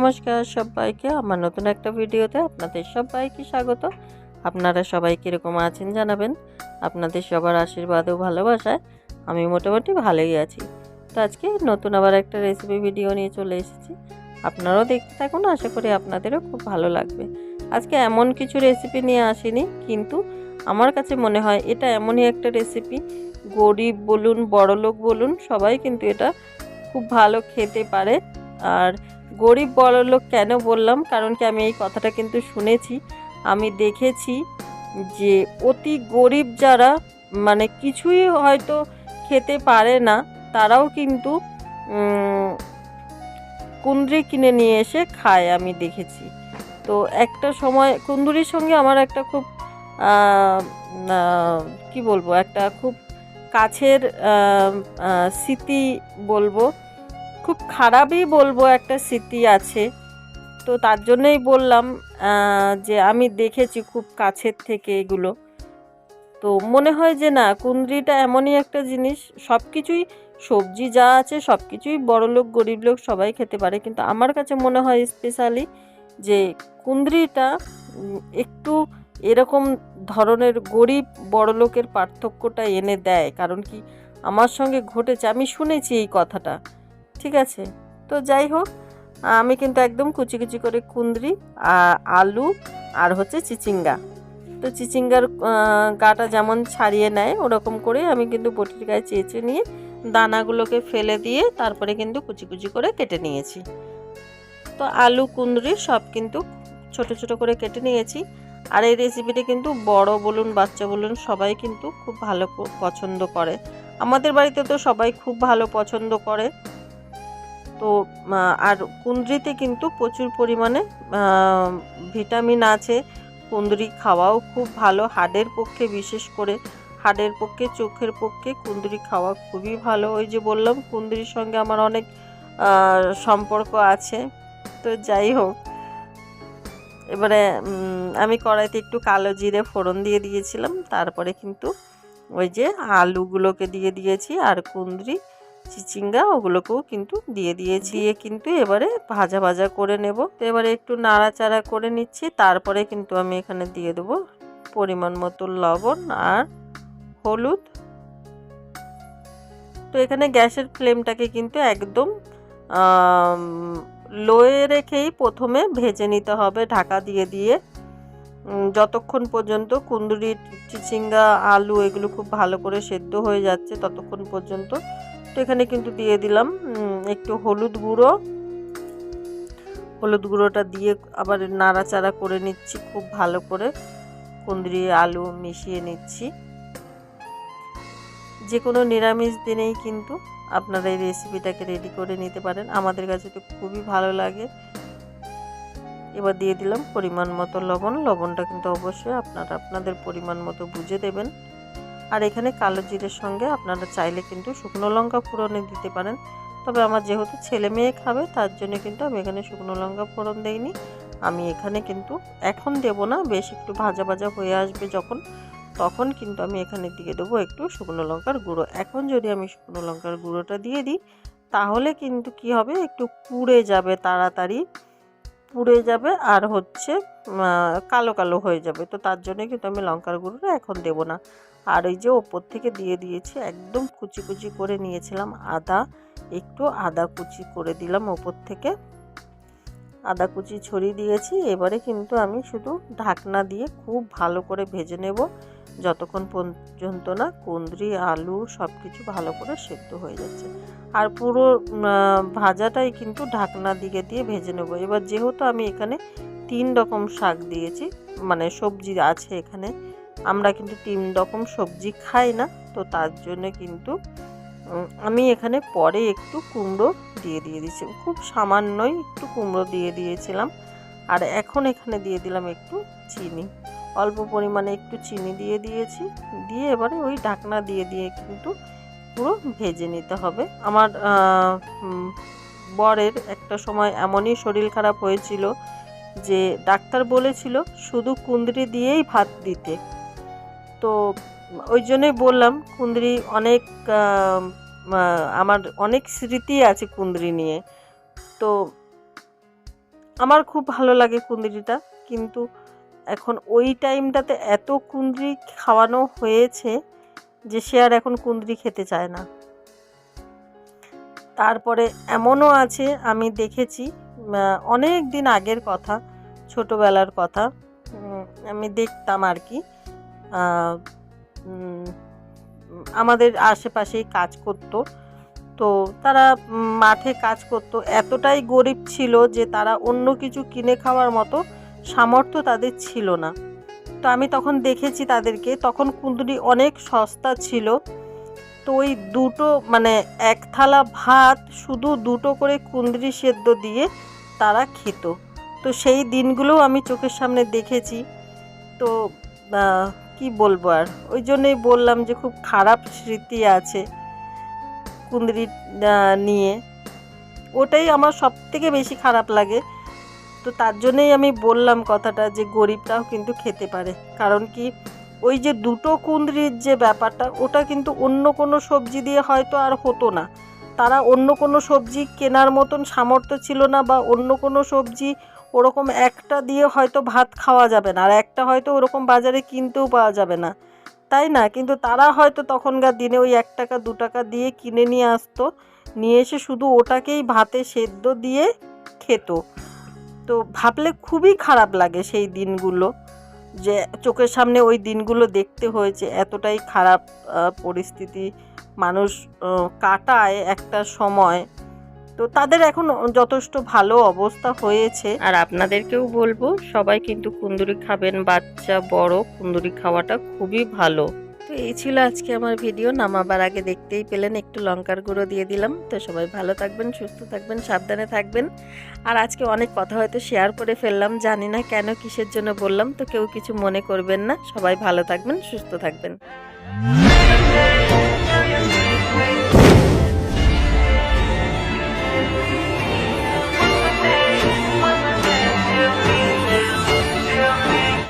নমস্কার সবাইকে আমার নতুন একটা ভিডিওতে আপনাদের সবাইকে স্বাগত। আপনারা সবাই কীরকম আছেন জানাবেন? আপনাদের সবার আশীর্বাদ ও ভালোবাসায় আমি মোটামুটি ভালোই আছি। তো আজকে নতুন আবার একটা রেসিপি ভিডিও নিয়ে চলে এসেছি। আপনারাও দেখতে থাকুন, আশা করি আপনাদেরও খুব ভালো লাগবে। আজকে এমন কিছু রেসিপি নিয়ে আসিনি, কিন্তু আমার কাছে মনে হয় এটা এমনই একটা রেসিপি গরিব বলুন, বড়লোক বলুন, সবাই কিন্তু এটা খুব ভালো খেতে পারে। আর গরিব বড়লোক কেন বললাম? কারণ কি আমি এই কথাটা কিন্তু শুনেছি। আমি দেখেছি যে অতি গরিব যারা মানে কিছুই হয়তো খেতে পারে না, তারাও কিন্তু কুঁদরি কিনে নিয়ে এসে খায় আমি দেখেছি। তো একটা সময় কুন্দুরির সঙ্গে আমার একটা খুব কি বলব? একটা খুব কাছের স্মৃতি বলব। খুব খারাপই বলব একটা স্মৃতি আছে। তো তার জন্যই বললাম যে আমি দেখেছি খুব কাছের থেকে এগুলো। তো মনে হয় যে না কুঁদরিটা এমনই একটা জিনিস সব কিছুই সবজি যা আছে সব কিছুই বড়লোক গরিব লোক সবাই খেতে পারে। কিন্তু আমার কাছে মনে হয় স্পেশালি যে কুঁদরিটা উম, একটু এরকম ধরনের গরিব বড়লোকের পার্থক্যটা এনে দেয়। কারণ কি আমার সঙ্গে ঘটেছে আমি শুনেছি এই কথাটা। ঠিক আছে? তো যাই হোক, আমি কিন্তু একদম কুচি কুচি করে কুঁদরি, আ- আলু আর হচ্ছে চিচিঙ্গা। তো চিচিঙ্গার গাটা যেমন ছাড়িয়ে নেয়, ওরকম করে আমি কিন্তু বটির গায়ে চেঁচে নিয়ে দানাগুলোকে ফেলে দিয়ে তারপরে কিন্তু কুচি কুচি করে কেটে নিয়েছি। তো আলু, কুঁদরি সব কিন্তু ছোট ছোট করে কেটে নিয়েছি। আর এই রেসিপিটা কিন্তু বড় বলুন, বাচ্চা বলুন, সবাই কিন্তু খুব ভালো পছন্দ করে। আমাদের বাড়িতে তো সবাই খুব ভালো পছন্দ করে। তো আর কুঁদরিতে কিন্তু প্রচুর পরিমাণে ভিটামিন আছে। কুঁদরি খাওয়াও খুব ভালো, হাড়ের পক্ষে বিশেষ করে। হাড়ের পক্ষে, চোখের পক্ষে কুঁদরি খাওয়া খুবই ভালো। ওই যে বললাম, কুঁদরির সঙ্গে আমার অনেক সম্পর্ক আছে। তো যাই হোক। এবারে আমি কড়াইতে একটু কালো জিরে ফোড়ন দিয়ে দিয়েছিলাম। তারপরে কিন্তু ওই যে আলুগুলোকে দিয়ে দিয়েছি, আর কুঁদরি চিচিঙ্গা ওগুলোকেও কিন্তু দিয়ে দিয়েছি। দিয়ে কিন্তু এবারে ভাজা ভাজা করে নেব। তো এবারে একটু নাড়াচাড়া করে নিচ্ছি। তারপরে কিন্তু আমি এখানে দিয়ে দেবো পরিমাণ মতো লবণ আর হলুদ। তো এখানে গ্যাসের ফ্লেমটাকে কিন্তু একদম লোয়ে রেখেই প্রথমে ভেজে নিতে হবে ঢাকা দিয়ে দিয়ে। যতক্ষণ পর্যন্ত কুন্দুরি চিচিঙ্গা, আলু এগুলো খুব ভালো করে সেদ্ধ হয়ে যাচ্ছে ততক্ষণ পর্যন্ত তো এখানে কিন্তু দিয়ে দিলাম একটু হলুদ গুঁড়ো। হলুদ গুঁড়োটা দিয়ে আবার নাড়াচাড়া করে নিচ্ছি খুব ভালো করে। কুঁদরি, আলু মিশিয়ে নিচ্ছি। যে কোনো নিরামিষ দিনেই কিন্তু আপনারা এই রেসিপিটাকে রেডি করে নিতে পারেন। আমাদের কাছে তো খুবই ভালো লাগে। এবার দিয়ে দিলাম পরিমাণ মতো লবণ। লবণটা কিন্তু অবশ্যই আপনারা আপনাদের পরিমাণ মতো বুঝে দেবেন। আর এখানে কালো জিরের সঙ্গে আপনারা চাইলে কিন্তু শুকনো লঙ্কা ফোড়নে দিতে পারেন। তবে আমার যেহেতু ছেলে মেয়ে খাবে, তার জন্য কিন্তু আমি এখানে শুকনো লঙ্কা ফোড়ন দেইনি। আমি এখানে কিন্তু এখন দেব না, বেশ একটু ভাজা ভাজা হয়ে আসবে যখন, তখন কিন্তু আমি এখানে দিয়ে দেবো একটু শুকনো লঙ্কার গুঁড়ো। এখন যদি আমি শুকনো লঙ্কার গুঁড়োটা দিয়ে দিই, তাহলে কিন্তু কি হবে? একটু পুড়ে যাবে তাড়াতাড়ি। পুড়ে যাবে আর হচ্ছে কালো কালো হয়ে যাবে। তো তার জন্য কিন্তু আমি লঙ্কার গুঁড়োটা এখন দেব না। আর ওই যে ওপর থেকে দিয়ে দিয়েছি, একদম কুচি কুচি করে নিয়েছিলাম আদা। একটু আদা কুচি করে দিলাম ওপর থেকে। আদা কুচি ছড়িয়ে দিয়েছি। এবারে কিন্তু আমি শুধু ঢাকনা দিয়ে খুব ভালো করে ভেজে নেব। যতক্ষণ পর্যন্ত না কুঁদরি, আলু সব কিছু ভালো করে সেদ্ধ হয়ে যাচ্ছে। আর পুরো ভাজাটাই কিন্তু ঢাকনা দিকে দিয়ে ভেজে নেব। এবার যেহেতু আমি এখানে তিন রকম শাক দিয়েছি মানে সবজি আছে এখানে, আমরা কিন্তু তিন রকম সবজি খাই না, তো তার জন্য কিন্তু আমি এখানে পরে একটু কুমড়ো দিয়ে দিয়ে দিয়েছি। খুব সামান্যই একটু কুমড়ো দিয়ে দিয়েছিলাম। আর এখন এখানে দিয়ে দিলাম একটু চিনি। অল্প পরিমাণে একটু চিনি দিয়ে দিয়েছি। দিয়ে এবারে ওই ঢাকনা দিয়ে দিয়ে কিন্তু পুরো ভেজে নিতে হবে। আমার বরের একটা সময় এমনই শরীর খারাপ হয়েছিল যে ডাক্তার বলেছিল শুধু কুঁদরি দিয়েই ভাত দিতে। তো ওই জন্যই বললাম কুঁদরি অনেক আমার অনেক স্মৃতি আছে কুঁদরি নিয়ে। তো আমার খুব ভালো লাগে কুঁদরিটা। কিন্তু এখন ওই টাইমটাতে এত কুঁদরি খাওয়ানো হয়েছে যে সে আর এখন কুঁদরি খেতে চায় না। তারপরে এমনও আছে, আমি দেখেছি অনেক দিন আগের কথা, ছোটোবেলার কথা আমি দেখতাম আর কি আমাদের আশেপাশেই কাজ করতো, তো তারা মাঠে কাজ করতো। এতটাই গরিব ছিল যে তারা অন্য কিছু কিনে খাওয়ার মতো সামর্থ্য তাদের ছিল না। তো আমি তখন দেখেছি তাদেরকে, তখন কুঁদরি অনেক সস্তা ছিল। তো ওই দুটো মানে এক থালা ভাত শুধু দুটো করে কুঁদরি সেদ্ধ দিয়ে তারা খেত। তো সেই দিনগুলোও আমি চোখের সামনে দেখেছি। তো কি বলব আর? ওই জন্যই বললাম যে খুব খারাপ স্মৃতি আছে কুঁদরি নিয়ে। ওটাই আমার সব থেকে বেশি খারাপ লাগে। তো তার জন্যই আমি বললাম কথাটা যে গরিবরাও কিন্তু খেতে পারে। কারণ কি, ওই যে দুটো কুঁদরির যে ব্যাপারটা, ওটা কিন্তু অন্য কোনো সবজি দিয়ে হয়তো আর হতো না। তারা অন্য কোনো সবজি কেনার মতন সামর্থ্য ছিল না বা অন্য কোনো সবজি ওরকম একটা দিয়ে হয়তো ভাত খাওয়া যাবে না, আর একটা হয়তো ওরকম বাজারে কিনতেও পাওয়া যাবে না। তাই না? কিন্তু তারা হয়তো তখনকার দিনে ওই এক টাকা, দু টাকা দিয়ে কিনে নিয়ে আসতো, নিয়ে এসে শুধু ওটাকেই ভাতে সেদ্ধ দিয়ে খেত। তো ভাবলে খুবই খারাপ লাগে সেই দিনগুলো যে চোখের সামনে ওই দিনগুলো দেখতে হয়েছে, এতটাই খারাপ পরিস্থিতি। মানুষ কাটায় একটা সময়। তো তাদের এখন যথেষ্ট ভালো অবস্থা হয়েছে। আর আপনাদেরকেও বলব, সবাই কিন্তু কুন্দুরি খাবেন, বাচ্চা, বড়, কুন্দুরি খাওয়াটা খুবই ভালো। তো এই ছিল আজকে আমার ভিডিও নামাবার আগে দেখতেই পেলেন, একটু লঙ্কার গুঁড়ো দিয়ে দিলাম। তো সবাই ভালো থাকবেন, সুস্থ থাকবেন, সাবধানে থাকবেন। আর আজকে অনেক কথা হয়তো শেয়ার করে ফেললাম, জানি না কেন কিসের জন্য বললাম, তো কেউ কিছু মনে করবেন না। সবাই ভালো থাকবেন, সুস্থ থাকবেন।